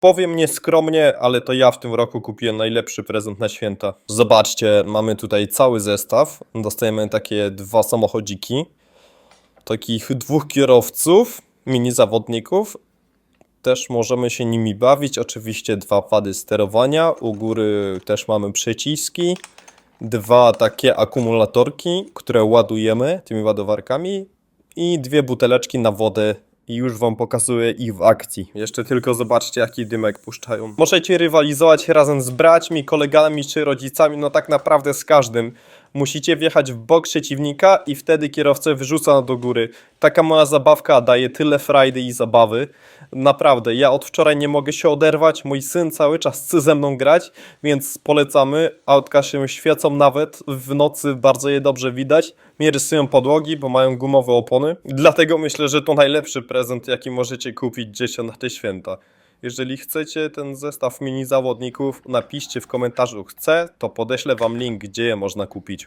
Powiem nieskromnie, ale to ja w tym roku kupiłem najlepszy prezent na święta. Zobaczcie, mamy tutaj cały zestaw. Dostajemy takie dwa samochodziki. Takich dwóch kierowców, mini zawodników. Też możemy się nimi bawić. Oczywiście dwa pady sterowania. U góry też mamy przyciski. Dwa takie akumulatorki, które ładujemy tymi ładowarkami. I dwie buteleczki na wodę. I już wam pokazuję ich w akcji. Jeszcze tylko zobaczcie, jaki dymek puszczają. Możecie rywalizować razem z braćmi, kolegami czy rodzicami, no tak naprawdę z każdym. Musicie wjechać w bok przeciwnika i wtedy kierowcę wyrzuca do góry. Taka mała zabawka daje tyle frajdy i zabawy. Naprawdę, ja od wczoraj nie mogę się oderwać. Mój syn cały czas chce ze mną grać, więc polecamy. Autka się świecą nawet w nocy, bardzo je dobrze widać. Nie rysują podłogi, bo mają gumowe opony. Dlatego myślę, że to najlepszy prezent, jaki możecie kupić dzieciom na te święta. Jeżeli chcecie ten zestaw mini zawodników, napiszcie w komentarzu chcę, to podeślę wam link, gdzie je można kupić.